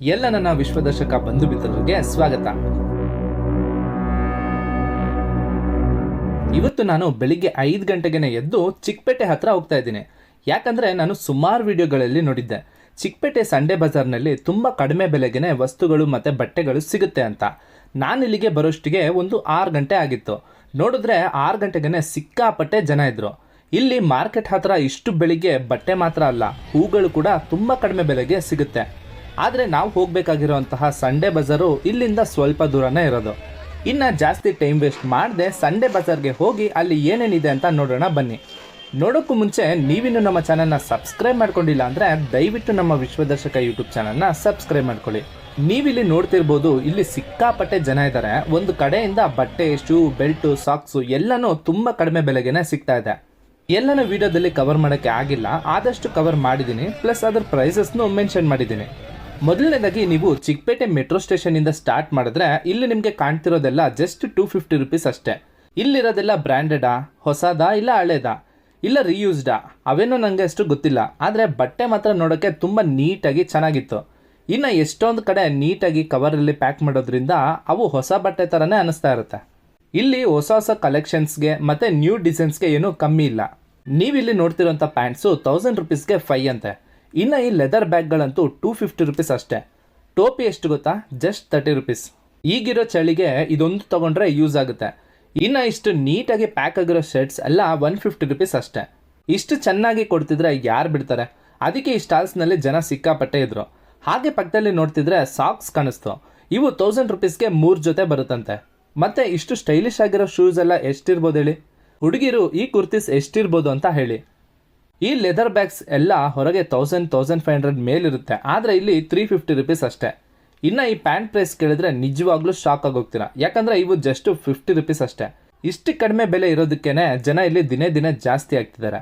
ಎಲ್ಲ ನನ್ನ ವಿಶ್ವದರ್ಶಕ ಬಂಧು ಮಿತ್ರರಿಗೆ ಸ್ವಾಗತ. ಇವತ್ತು ನಾನು ಬೆಳಿಗ್ಗೆ ಐದು ಗಂಟೆಗೆ ಎದ್ದು ಚಿಕ್ಕಪೇಟೆ ಹತ್ರ ಹೋಗ್ತಾ ಇದ್ದೀನಿ. ಯಾಕಂದ್ರೆ ನಾನು ಸುಮಾರು ವಿಡಿಯೋಗಳಲ್ಲಿ ನೋಡಿದ್ದೆ. ಚಿಕ್ಕಪೇಟೆ ಸಂಡೇ ಬಜಾರ್ನಲ್ಲಿ ತುಂಬ ಕಡಿಮೆ ಬೆಲೆಗೆನೆ ವಸ್ತುಗಳು ಮತ್ತು ಬಟ್ಟೆಗಳು ಸಿಗುತ್ತೆ ಅಂತ. ನಾನು ಇಲ್ಲಿಗೆ ಬರೋಷ್ಟಿಗೆ ಒಂದು ಆರು ಗಂಟೆ ಆಗಿತ್ತು. ನೋಡಿದ್ರೆ ಆರು ಗಂಟೆಗೆನೆ ಸಿಕ್ಕಾಪಟ್ಟೆ ಜನ ಇದ್ರು. ಇಲ್ಲಿ ಮಾರ್ಕೆಟ್ ಹತ್ರ ಇಷ್ಟು ಬೆಳಿಗ್ಗೆ ಬಟ್ಟೆ ಮಾತ್ರ ಅಲ್ಲ, ಹೂಗಳು ಕೂಡ ತುಂಬ ಕಡಿಮೆ ಬೆಲೆಗೆ ಸಿಗುತ್ತೆ. ಆದರೆ ನಾವು ಹೋಗಬೇಕಾಗಿರುವಂತಹ ಸಂಡೇ ಬಜಾರು ಇಲ್ಲಿಂದ ಸ್ವಲ್ಪ ದೂರನೇ ಇರೋದು. ಇನ್ನು ಜಾಸ್ತಿ ಟೈಮ್ ವೇಸ್ಟ್ ಮಾಡದೆ ಸಂಡೇ ಬಜಾರ್ಗೆ ಹೋಗಿ ಅಲ್ಲಿ ಏನೇನಿದೆ ಅಂತ ನೋಡೋಣ ಬನ್ನಿ. ನೋಡೋಕ್ಕೂ ಮುಂಚೆ ನೀವಿನ್ನು ನಮ್ಮ ಚಾನಲ್ನ ಸಬ್ಸ್ಕ್ರೈಬ್ ಮಾಡ್ಕೊಂಡಿಲ್ಲ ಅಂದರೆ ದಯವಿಟ್ಟು ನಮ್ಮ ವಿಶ್ವದರ್ಶಕ ಯೂಟ್ಯೂಬ್ ಚಾನಲ್ನ ಸಬ್ಸ್ಕ್ರೈಬ್ ಮಾಡ್ಕೊಳ್ಳಿ. ನೀವಿಲ್ಲಿ ನೋಡ್ತಿರ್ಬೋದು, ಇಲ್ಲಿ ಸಿಕ್ಕಾಪಟ್ಟೆ ಜನ ಇದ್ದಾರೆ ಒಂದು ಕಡೆಯಿಂದ ಬಟ್ಟೆ ಶೂ ಬೆಲ್ಟು ಸಾಕ್ಸು ಎಲ್ಲನೂ ತುಂಬ ಕಡಿಮೆ ಬೆಲೆಗೆನೆ ಸಿಗ್ತಾ ಇದೆ. ಎಲ್ಲನ ವಿಡಿಯೋದಲ್ಲಿ ಕವರ್ ಮಾಡೋಕ್ಕೆ ಆಗಿಲ್ಲ. ಆದಷ್ಟು ಕವರ್ ಮಾಡಿದ್ದೀನಿ ಪ್ಲಸ್ ಅದರ ಪ್ರೈಸಸ್ನು ಮೆನ್ಷನ್ ಮಾಡಿದ್ದೀನಿ. ಮೊದಲನೇದಾಗಿ ನೀವು ಚಿಕ್ಕಪೇಟೆ ಮೆಟ್ರೋ ಸ್ಟೇಷನಿಂದ ಸ್ಟಾರ್ಟ್ ಮಾಡಿದ್ರೆ ಇಲ್ಲಿ ನಿಮಗೆ ಕಾಣ್ತಿರೋದೆಲ್ಲ ಜಸ್ಟ್ ಟೂ ಫಿಫ್ಟಿ ರುಪೀಸ್ ಅಷ್ಟೇ. ಇಲ್ಲಿರೋದೆಲ್ಲ ಬ್ರ್ಯಾಂಡೆಡಾ, ಹೊಸದಾ ಇಲ್ಲ ಹಳೇದಾ? ಇಲ್ಲ ರೀಯೂಸ್ಡಾ ಅವೇನೋ ನನಗೆ ಅಷ್ಟು ಗೊತ್ತಿಲ್ಲ. ಆದರೆ ಬಟ್ಟೆ ಮಾತ್ರ ನೋಡೋಕ್ಕೆ ತುಂಬ ನೀಟಾಗಿ ಚೆನ್ನಾಗಿತ್ತು. ಇನ್ನು ಎಷ್ಟೊಂದು ಕಡೆ ನೀಟಾಗಿ ಕವರಲ್ಲಿ ಪ್ಯಾಕ್ ಮಾಡೋದ್ರಿಂದ ಅವು ಹೊಸ ಬಟ್ಟೆ ಥರನೇ ಅನ್ನಿಸ್ತಾ ಇರುತ್ತೆ. ಇಲ್ಲಿ ಹೊಸ ಹೊಸ ಕಲೆಕ್ಷನ್ಸ್ಗೆ ಮತ್ತು ನ್ಯೂ ಡಿಸೈನ್ಸ್ಗೆ ಏನೂ ಕಮ್ಮಿ ಇಲ್ಲ. ನೀವಿಲ್ಲಿ ನೋಡ್ತಿರೋಂಥ ಪ್ಯಾಂಟ್ಸು ತೌಸಂಡ್ ರುಪೀಸ್ಗೆ ಫೈ ಅಂತೆ. ಇನ್ನು ಈ ಲೆದರ್ ಬ್ಯಾಗ್ಗಳಂತೂ ಟೂ ಫಿಫ್ಟಿ ರುಪೀಸ್ ಅಷ್ಟೇ. ಟೋಪಿ ಎಷ್ಟು ಗೊತ್ತಾ? ಜಸ್ಟ್ ತರ್ಟಿ ರುಪೀಸ್ ಈಗಿರೋ ಚಳಿಗೆ ಇದೊಂದು ತೊಗೊಂಡ್ರೆ ಯೂಸ್ ಆಗುತ್ತೆ. ಇನ್ನು ಇಷ್ಟು ನೀಟಾಗಿ ಪ್ಯಾಕ್ ಆಗಿರೋ ಶರ್ಟ್ಸ್ ಎಲ್ಲ ಒನ್ ಫಿಫ್ಟಿ ರುಪೀಸ್ ಅಷ್ಟೇ. ಇಷ್ಟು ಚೆನ್ನಾಗಿ ಕೊಡ್ತಿದ್ರೆ ಯಾರು ಬಿಡ್ತಾರೆ? ಅದಕ್ಕೆ ಈ ಸ್ಟಾಲ್ಸ್ನಲ್ಲಿ ಜನ ಸಿಕ್ಕಾಪಟ್ಟೆ ಇದ್ರು. ಹಾಗೆ ಪಕ್ಕದಲ್ಲಿ ನೋಡ್ತಿದ್ರೆ ಸಾಕ್ಸ್ ಕಾಣಿಸ್ತು. ಇವು ತೌಸಂಡ್ ರುಪೀಸ್ಗೆ ಮೂರು ಜೊತೆ ಬರುತ್ತಂತೆ. ಮತ್ತೆ ಇಷ್ಟು ಸ್ಟೈಲಿಶ್ ಆಗಿರೋ ಶೂಸ್ ಎಲ್ಲ ಎಷ್ಟಿರ್ಬೋದು ಹೇಳಿ? ಹುಡುಗಿರು ಈ ಕುರ್ತೀಸ್ ಎಷ್ಟಿರ್ಬೋದು ಅಂತ ಹೇಳಿ. ಈ ಲೆದರ್ ಬ್ಯಾಗ್ಸ್ ಎಲ್ಲ ಹೊರಗೆ ತೌಸಂಡ್ ತೌಸಂಡ್ ಫೈವ್ ಹಂಡ್ರೆಡ್ ಮೇಲಿರುತ್ತೆ. ಆದರೆ ಇಲ್ಲಿ ತ್ರೀ ಫಿಫ್ಟಿ ರುಪೀಸ್ ಅಷ್ಟೇ. ಇನ್ನು ಈ ಪ್ಯಾಂಟ್ ಪ್ರೈಸ್ ಕೇಳಿದ್ರೆ ನಿಜವಾಗ್ಲೂ ಶಾಕ್ ಆಗೋಗ್ತೀರಾ. ಯಾಕಂದ್ರೆ ಇವು ಜಸ್ಟ್ ಫಿಫ್ಟಿ ರುಪೀಸ್ ಅಷ್ಟೇ. ಇಷ್ಟು ಕಡಿಮೆ ಬೆಲೆ ಇರೋದಕ್ಕೇನೆ ಜನ ಇಲ್ಲಿ ದಿನೇ ದಿನೇ ಜಾಸ್ತಿ ಆಗ್ತಿದ್ದಾರೆ.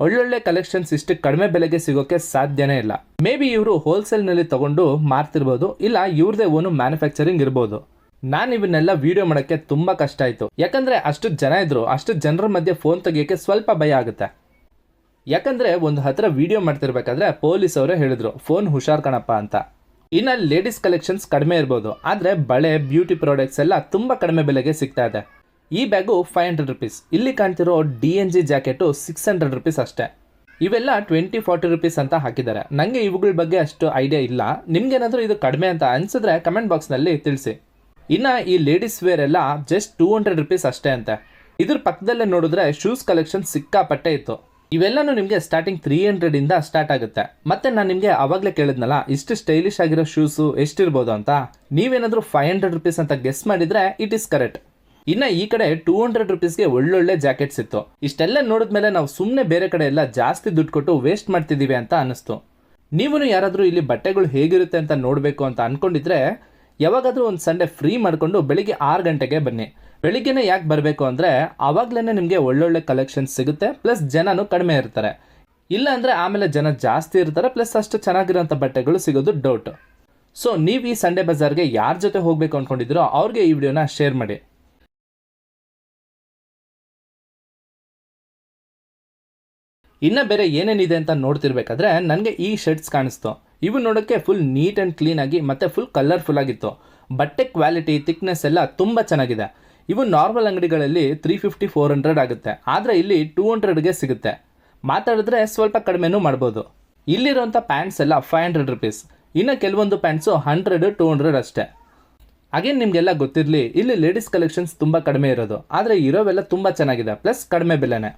ಒಳ್ಳೊಳ್ಳೆ ಕಲೆಕ್ಷನ್ಸ್ ಇಷ್ಟು ಕಡಿಮೆ ಬೆಲೆಗೆ ಸಿಗೋಕೆ ಸಾಧ್ಯನೇ ಇಲ್ಲ. ಮೇ ಬಿ ಇವರು ಹೋಲ್ಸೇಲ್ನಲ್ಲಿ ತಗೊಂಡು ಮಾರ್ತಿರ್ಬೋದು, ಇಲ್ಲ ಇವ್ರದೇ ಓನು ಮ್ಯಾನುಫ್ಯಾಕ್ಚರಿಂಗ್ ಇರ್ಬೋದು. ನಾನು ಇವನ್ನೆಲ್ಲ ವಿಡಿಯೋ ಮಾಡೋಕ್ಕೆ ತುಂಬ ಕಷ್ಟ ಆಯಿತು. ಯಾಕಂದರೆ ಅಷ್ಟು ಜನ ಇದ್ರು, ಅಷ್ಟು ಜನರ ಮಧ್ಯೆ ಫೋನ್ ತೆಗಿಯೋಕ್ಕೆ ಸ್ವಲ್ಪ ಭಯ ಆಗುತ್ತೆ. ಯಾಕಂದ್ರೆ ಒಂದು ಹತ್ರ ವಿಡಿಯೋ ಮಾಡ್ತಿರ್ಬೇಕಾದ್ರೆ ಪೊಲೀಸ್ ಅವರೇ ಹೇಳಿದ್ರು, ಫೋನ್ ಹುಷಾರ್ ಕಣಪ್ಪ ಅಂತ. ಇನ್ನು ಲೇಡೀಸ್ ಕಲೆಕ್ಷನ್ಸ್ ಕಡಿಮೆ ಇರ್ಬೋದು, ಆದರೆ ಬಳೆ ಬ್ಯೂಟಿ ಪ್ರಾಡಕ್ಟ್ಸ್ ಎಲ್ಲ ತುಂಬ ಕಡಿಮೆ ಬೆಲೆಗೆ ಸಿಗ್ತಾ ಇದೆ. ಈ ಬ್ಯಾಗು ಫೈವ್ ಹಂಡ್ರೆಡ್ ರುಪೀಸ್ ಇಲ್ಲಿ ಕಾಣ್ತಿರೋ D N G jacket six hundred rupees ಅಷ್ಟೇ. ಇವೆಲ್ಲ ಟ್ವೆಂಟಿ ಫಾರ್ಟಿ ರುಪೀಸ್ ಅಂತ ಹಾಕಿದ್ದಾರೆ. ನನಗೆ ಇವುಗಳ ಬಗ್ಗೆ ಅಷ್ಟು ಐಡಿಯಾ ಇಲ್ಲ. ನಿಮ್ಗೇನಾದರೂ ಇದು ಕಡಿಮೆ ಅಂತ ಅನ್ಸಿದ್ರೆ ಕಮೆಂಟ್ ಬಾಕ್ಸ್ನಲ್ಲಿ ತಿಳಿಸಿ. ಇನ್ನು ಈ ಲೇಡೀಸ್ ವೇರ್ ಎಲ್ಲ ಜಸ್ಟ್ ಟೂ ಹಂಡ್ರೆಡ್ ರುಪೀಸ್ ಅಷ್ಟೇ ಅಂತೆ. ಇದ್ರ ಪಕ್ಕದಲ್ಲೇ ನೋಡಿದ್ರೆ ಶೂಸ್ ಕಲೆಕ್ಷನ್ ಸಿಕ್ಕಾಪಟ್ಟೆ ಇತ್ತು. ಇವೆಲ್ಲನೂ ನಿಮಗೆ ಸ್ಟಾರ್ಟಿಂಗ್ ತ್ರೀ ಹಂಡ್ರೆಡಿಂದ ಸ್ಟಾರ್ಟ್ ಆಗುತ್ತೆ. ಮತ್ತೆ ನಾನು ನಿಮಗೆ ಅವಾಗಲೇ ಕೇಳಿದ್ನಲ್ಲ, ಇಷ್ಟು ಸ್ಟೈಲಿಶ್ ಆಗಿರೋ ಶೂಸು ಎಷ್ಟಿರ್ಬೋದು ಅಂತ? ನೀವೇನಾದರೂ ಫೈವ್ ಹಂಡ್ರೆಡ್ ರುಪೀಸ್ ಅಂತ ಗೆಸ್ ಮಾಡಿದ್ರೆ ಇಟ್ ಇಸ್ ಕರೆಕ್ಟ್ ಇನ್ನು ಈ ಕಡೆ ಟೂ ಹಂಡ್ರೆಡ್ ರುಪೀಸ್ಗೆ ಒಳ್ಳೊಳ್ಳೆ ಜಾಕೆಟ್ಸ್ ಇತ್ತು. ಇಷ್ಟೆಲ್ಲ ನೋಡಿದ್ಮೇಲೆ ನಾವು ಸುಮ್ಮನೆ ಬೇರೆ ಕಡೆ ಎಲ್ಲ ಜಾಸ್ತಿ ದುಡ್ಡು ಕೊಟ್ಟು ವೇಸ್ಟ್ ಮಾಡ್ತಿದ್ದೀವಿ ಅಂತ ಅನಿಸ್ತು ನೀವು ಯಾರಾದರೂ ಇಲ್ಲಿ ಬಟ್ಟೆಗಳು ಹೇಗಿರುತ್ತೆ ಅಂತ ನೋಡಬೇಕು ಅಂತ ಅನ್ಕೊಂಡಿದ್ರೆ, ಯಾವಾಗಾದರೂ ಒಂದು ಸಂಡೇ ಫ್ರೀ ಮಾಡಿಕೊಂಡು ಬೆಳಿಗ್ಗೆ ಆರು ಗಂಟೆಗೆ ಬನ್ನಿ. ಬೆಳಿಗ್ಗೆನೇ ಯಾಕೆ ಬರಬೇಕು ಅಂದರೆ ಆವಾಗಲೇ ನಿಮಗೆ ಒಳ್ಳೊಳ್ಳೆ ಕಲೆಕ್ಷನ್ ಸಿಗುತ್ತೆ ಪ್ಲಸ್ ಜನನೂ ಕಡಿಮೆ ಇರ್ತಾರೆ. ಇಲ್ಲ ಅಂದರೆ ಆಮೇಲೆ ಜನ ಜಾಸ್ತಿ ಇರ್ತಾರೆ ಪ್ಲಸ್ ಅಷ್ಟು ಚೆನ್ನಾಗಿರೋಂಥ ಬಟ್ಟೆಗಳು ಸಿಗೋದು ಡೌಟ್ ಸೊ ನೀವು ಈ ಸಂಡೇ ಬಜಾರ್ಗೆ ಯಾರ ಜೊತೆ ಹೋಗಬೇಕು ಅಂದ್ಕೊಂಡಿದ್ದೀರೋ ಅವ್ರಿಗೆ ಈ ವಿಡಿಯೋನ ಶೇರ್ ಮಾಡಿ. ಇನ್ನು ಬೇರೆ ಏನೇನಿದೆ ಅಂತ ನೋಡ್ತಿರ್ಬೇಕಾದ್ರೆ ನನಗೆ ಈ ಶರ್ಟ್ಸ್ ಕಾಣಿಸ್ತು. ಇವು ನೋಡೋಕ್ಕೆ ಫುಲ್ ನೀಟ್ ಆ್ಯಂಡ್ ಕ್ಲೀನಾಗಿ ಮತ್ತು ಫುಲ್ ಕಲರ್ಫುಲ್ ಆಗಿತ್ತು. ಬಟ್ಟೆ ಕ್ವಾಲಿಟಿ ಥಿಕ್ನೆಸ್ ಎಲ್ಲ ತುಂಬ ಚೆನ್ನಾಗಿದೆ. ಇವು ನಾರ್ಮಲ್ ಅಂಗಡಿಗಳಲ್ಲಿ ತ್ರೀ ಫಿಫ್ಟಿ ಫೋರ್ ಹಂಡ್ರೆಡ್ ಆಗುತ್ತೆ. ಆದರೆ ಇಲ್ಲಿ ಟೂ ಹಂಡ್ರೆಡ್ಗೆ ಸಿಗುತ್ತೆ. ಮಾತಾಡಿದ್ರೆ ಸ್ವಲ್ಪ ಕಡಿಮೆನೂ ಮಾಡ್ಬೋದು. ಇಲ್ಲಿರುವಂಥ ಪ್ಯಾಂಟ್ಸ್ ಎಲ್ಲ ಫೈವ್ ಹಂಡ್ರೆಡ್ ರುಪೀಸ್ ಇನ್ನು ಕೆಲವೊಂದು ಪ್ಯಾಂಟ್ಸು ಹಂಡ್ರೆಡ್ ಟೂ ಹಂಡ್ರೆಡ್ ಅಷ್ಟೇ. ಅಗೇನ್ ನಿಮಗೆಲ್ಲ ಗೊತ್ತಿರಲಿ, ಇಲ್ಲಿ ಲೇಡೀಸ್ ಕಲೆಕ್ಷನ್ಸ್ ತುಂಬ ಕಡಿಮೆ ಇರೋದು. ಆದರೆ ಇರೋವೆಲ್ಲ ತುಂಬ ಚೆನ್ನಾಗಿದೆ ಪ್ಲಸ್ ಕಡಿಮೆ ಬೆಲೆನೇ.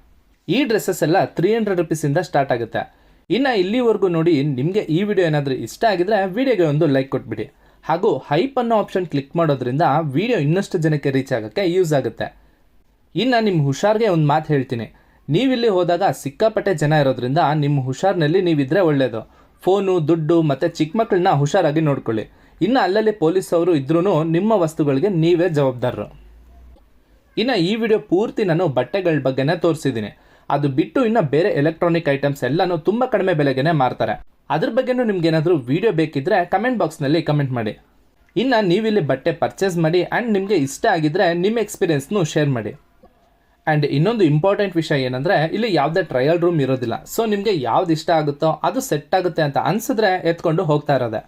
ಈ ಡ್ರೆಸ್ಸಸ್ ಎಲ್ಲ ತ್ರೀ ಹಂಡ್ರೆಡ್ ರುಪೀಸಿಂದ ಸ್ಟಾರ್ಟ್ ಆಗುತ್ತೆ. ಇನ್ನು ಇಲ್ಲಿವರೆಗೂ ನೋಡಿ, ನಿಮಗೆ ಈ ವಿಡಿಯೋ ಏನಾದರೂ ಇಷ್ಟ ಆಗಿದ್ರೆ ವಿಡಿಯೋಗೆ ಒಂದು ಲೈಕ್ ಕೊಟ್ಬಿಡಿ. ಹಾಗೂ ಹೈಪ್ ಅನ್ನೋ ಆಪ್ಷನ್ ಕ್ಲಿಕ್ ಮಾಡೋದ್ರಿಂದ ವಿಡಿಯೋ ಇನ್ನಷ್ಟು ಜನಕ್ಕೆ ರೀಚ್ ಆಗೋಕ್ಕೆ ಯೂಸ್ ಆಗುತ್ತೆ. ಇನ್ನು ನಿಮ್ಮ ಹುಷಾರಿಗೆ ಒಂದು ಮಾತು ಹೇಳ್ತೀನಿ. ನೀವಿಲ್ಲಿ ಹೋದಾಗ ಸಿಕ್ಕಾಪಟ್ಟೆ ಜನ ಇರೋದ್ರಿಂದ ನಿಮ್ಮ ಹುಷಾರಿನಲ್ಲಿ ನೀವಿದ್ರೆ ಒಳ್ಳೆಯದು ಫೋನು, ದುಡ್ಡು ಮತ್ತು ಚಿಕ್ಕ ಮಕ್ಕಳನ್ನ ಹುಷಾರಾಗಿ ನೋಡ್ಕೊಳ್ಳಿ. ಇನ್ನು ಅಲ್ಲಲ್ಲಿ ಪೊಲೀಸ್ ಅವರು ಇದ್ರೂ ನಿಮ್ಮ ವಸ್ತುಗಳಿಗೆ ನೀವೇ ಜವಾಬ್ದಾರರು. ಇನ್ನು ಈ ವಿಡಿಯೋ ಪೂರ್ತಿ ನಾನು ಬಟ್ಟೆಗಳ ಬಗ್ಗೆನೇ ತೋರಿಸಿದ್ದೀನಿ. ಅದು ಬಿಟ್ಟು ಇನ್ನು ಬೇರೆ ಎಲೆಕ್ಟ್ರಾನಿಕ್ ಐಟಮ್ಸ್ ಎಲ್ಲನೂ ತುಂಬ ಕಡಿಮೆ ಬೆಲೆಗೆ ಮಾರ್ತಾರೆ. ಅದ್ರ ಬಗ್ಗೆನೂ ನಿಮ್ಗೇನಾದರೂ ವಿಡಿಯೋ ಬೇಕಿದ್ರೆ ಕಮೆಂಟ್ ಬಾಕ್ಸ್ನಲ್ಲಿ ಕಮೆಂಟ್ ಮಾಡಿ. ಇನ್ನು ನೀವಿಲ್ಲಿ ಬಟ್ಟೆ ಪರ್ಚೇಸ್ ಮಾಡಿ ಆ್ಯಂಡ್ ನಿಮಗೆ ಇಷ್ಟ ಆಗಿದ್ರೆ ನಿಮ್ಮ ಎಕ್ಸ್ಪೀರಿಯೆನ್ಸ್ನು ಶೇರ್ ಮಾಡಿ. ಆ್ಯಂಡ್ ಇನ್ನೊಂದು ಇಂಪಾರ್ಟೆಂಟ್ ವಿಷಯ ಏನಂದರೆ, ಇಲ್ಲಿ ಯಾವುದೇ ಟ್ರಯಲ್ ರೂಮ್ ಇರೋದಿಲ್ಲ. ಸೊ ನಿಮಗೆ ಯಾವ್ದು ಇಷ್ಟ ಆಗುತ್ತೋ ಅದು ಸೆಟ್ ಆಗುತ್ತೆ ಅಂತ ಅನ್ಸಿದ್ರೆ ಎತ್ಕೊಂಡು ಹೋಗ್ತಾ ಇರೋದೆ.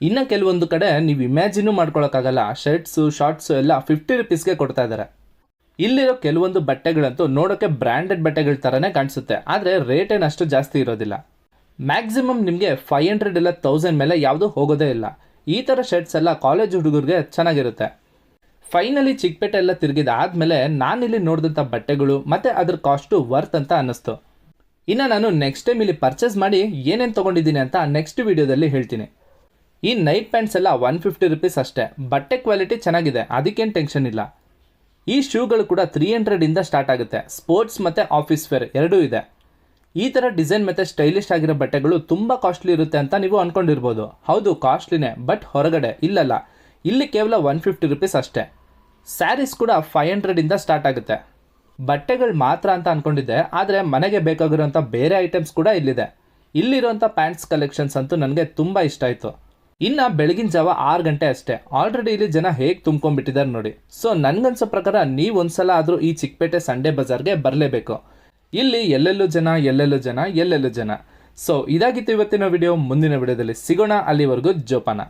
ಇನ್ನು ಕೆಲವೊಂದು ಕಡೆ ನೀವು ಇಮ್ಯಾಜಿನೂ ಮಾಡ್ಕೊಳ್ಳೋಕ್ಕಾಗಲ್ಲ ಶರ್ಟ್ಸು ಶಾರ್ಟ್ಸು ಎಲ್ಲ ಫಿಫ್ಟಿ ರುಪೀಸ್ಗೆ ಕೊಡ್ತಾ ಇದ್ದಾರೆ ಇಲ್ಲಿರೋ ಕೆಲವೊಂದು ಬಟ್ಟೆಗಳಂತೂ ನೋಡೋಕ್ಕೆ ಬ್ರ್ಯಾಂಡೆಡ್ ಬಟ್ಟೆಗಳ ಥರನೇ ಕಾಣಿಸುತ್ತೆ. ಆದರೆ ರೇಟ್ ಏನಷ್ಟು ಜಾಸ್ತಿ ಇರೋದಿಲ್ಲ. ಮ್ಯಾಕ್ಸಿಮಮ್ ನಿಮಗೆ ಫೈವ್ ಹಂಡ್ರೆಡ್ ಇಲ್ಲ ತೌಸಂಡ್ ಮೇಲೆ ಯಾವುದೂ ಹೋಗೋದೇ ಇಲ್ಲ. ಈ ಥರ ಶರ್ಟ್ಸ್ ಎಲ್ಲ ಕಾಲೇಜ್ ಹುಡುಗರಿಗೆ ಚೆನ್ನಾಗಿರುತ್ತೆ. ಫೈನಲಿ ಚಿಕ್ಕಪೇಟೆ ಎಲ್ಲ ತಿರುಗಿದ ಆದಮೇಲೆ ನಾನಿಲ್ಲಿ ನೋಡಿದಂಥ ಬಟ್ಟೆಗಳು ಮತ್ತು ಅದ್ರ ಕಾಸ್ಟು ವರ್ತ್ ಅಂತ ಅನ್ನಿಸ್ತು. ಇನ್ನು ನಾನು ನೆಕ್ಸ್ಟ್ ಟೈಮ್ ಇಲ್ಲಿ ಪರ್ಚೇಸ್ ಮಾಡಿ ಏನೇನು ತೊಗೊಂಡಿದ್ದೀನಿ ಅಂತ ನೆಕ್ಸ್ಟ್ ವಿಡಿಯೋದಲ್ಲಿ ಹೇಳ್ತೀನಿ. ಈ ನೈಟ್ ಪ್ಯಾಂಟ್ಸ್ ಎಲ್ಲ ಒನ್ ಫಿಫ್ಟಿ ರುಪೀಸ್ ಅಷ್ಟೇ. ಬಟ್ಟೆ ಕ್ವಾಲಿಟಿ ಚೆನ್ನಾಗಿದೆ, ಅದಕ್ಕೇನು ಟೆನ್ಷನ್ ಇಲ್ಲ. ಈ ಶೂಗಳು ಕೂಡ ತ್ರೀ ಹಂಡ್ರೆಡಿಂದ ಸ್ಟಾರ್ಟ್ ಆಗುತ್ತೆ. ಸ್ಪೋರ್ಟ್ಸ್ ಮತ್ತು ಆಫೀಸ್ ವೇರ್ ಎರಡೂ ಇದೆ. ಈ ಥರ ಡಿಸೈನ್ ಮತ್ತು ಸ್ಟೈಲಿಶ್ ಆಗಿರೋ ಬಟ್ಟೆಗಳು ತುಂಬ ಕಾಸ್ಟ್ಲಿ ಇರುತ್ತೆ ಅಂತ ನೀವು ಅಂದ್ಕೊಂಡಿರ್ಬೋದು ಹೌದು ಕಾಸ್ಟ್ಲಿನೇ ಬಟ್ ಹೊರಗಡೆ ಇಲ್ಲಲ್ಲ. ಇಲ್ಲಿ ಕೇವಲ ಒನ್ ಫಿಫ್ಟಿ ರುಪೀಸ್ ಅಷ್ಟೇ. ಸ್ಯಾರೀಸ್ ಕೂಡ ಫೈವ್ ಹಂಡ್ರೆಡಿಂದ ಸ್ಟಾರ್ಟ್ ಆಗುತ್ತೆ. ಬಟ್ಟೆಗಳು ಮಾತ್ರ ಅಂತ ಅಂದ್ಕೊಂಡಿದ್ದೆ ಆದರೆ ಮನೆಗೆ ಬೇಕಾಗಿರೋಂಥ ಬೇರೆ ಐಟಮ್ಸ್ ಕೂಡ ಇಲ್ಲಿದೆ. ಇಲ್ಲಿರುವಂಥ ಪ್ಯಾಂಟ್ಸ್ ಕಲೆಕ್ಷನ್ಸ್ ಅಂತೂ ನನಗೆ ತುಂಬ ಇಷ್ಟ ಆಯಿತು. ಇನ್ನು ಬೆಳಗಿನ ಜಾವ ಆರು ಗಂಟೆ ಅಷ್ಟೇ. ಆಲ್ರೆಡಿ ಇಲ್ಲಿ ಜನ ಹೇಗೆ ತುಂಬ್ಕೊಂಡ್ಬಿಟ್ಟಿದ್ದಾರೆ ನೋಡಿ. ಸೊ ನನಗನ್ಸೋ ಪ್ರಕಾರ ನೀವು ಒಂದ್ಸಲ ಆದರೂ ಈ ಚಿಕ್ಕಪೇಟೆ ಸಂಡೇ ಬಜಾರ್ಗೆ ಬರಲೇಬೇಕು. ಇಲ್ಲಿ ಎಲ್ಲೆಲ್ಲೂ ಜನ ಎಲ್ಲೆಲ್ಲೂ ಜನ ಎಲ್ಲೆಲ್ಲೂ ಜನ. ಸೊ ಇದಾಗಿತ್ತು ಇವತ್ತಿನ ವಿಡಿಯೋ ಮುಂದಿನ ವಿಡಿಯೋದಲ್ಲಿ ಸಿಗೋಣ. ಅಲ್ಲಿವರೆಗೂ ಜೋಪಾನ.